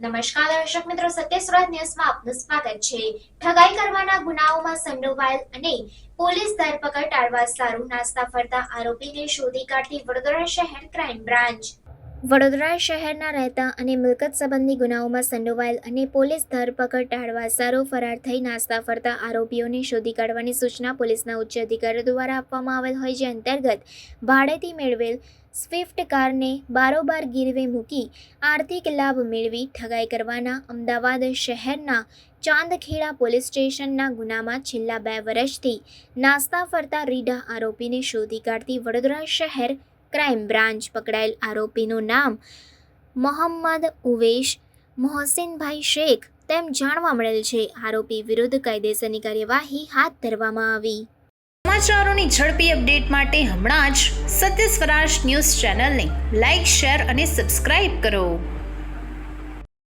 નમસ્કાર, દર્શક મિત્રો સત્ય સુરત ન્યૂઝમાં આપનું સ્વાગત છે. ઠગાઈ કરવાના ગુનાઓમાં સંડોવાયેલ અને પોલીસ ધરપકડ ટાળવા સારું નાસ્તા ફરતા આરોપીને શોધી કાઢતી વડોદરા શહેર ક્રાઇમ બ્રાન્ચ. વડોદરા શહેરના રહેતા અને મિલકત સંબંધી ગુનાઓમાં સંડોવાયેલ અને પોલીસ ધરપકડ ટાળવા સારો ફરાર થઈ નાસ્તા ફરતા આરોપીઓને શોધી કાઢવાની સૂચના પોલીસના ઉચ્ચ અધિકારીઓ દ્વારા આપવામાં આવેલ હોય જે અંતર્ગત ભાડેથી મેળવેલ સ્વિફ્ટ કારને બારોબાર ગીરવે મૂકી આર્થિક લાભ મેળવી ઠગાઈ કરવાના અમદાવાદ શહેરના ચાંદખેડા પોલીસ સ્ટેશનના ગુનામાં છેલ્લા બે વર્ષથી નાસ્તા ફરતા રીઢા આરોપીને શોધી કાઢતી વડોદરા શહેર ક્રાઇમ બ્રાન્ચ પકડાયેલ આરોપીનું નામ મોહમ્મદ ઉવેશ મોહસિનભાઈ શેખ તેમ જાણવા મળેલ છે. આરોપી વિરુદ્ધ કાયદેસરની કાર્યવાહી હાથ ધરવામાં આવી. સમાચારોની ઝડપી અપડેટ માટે હમણાં જ સત્ય સ્વરાજ ન્યૂઝ ચેનલને લાઇક, શેર અને સબસ્ક્રાઇબ કરો.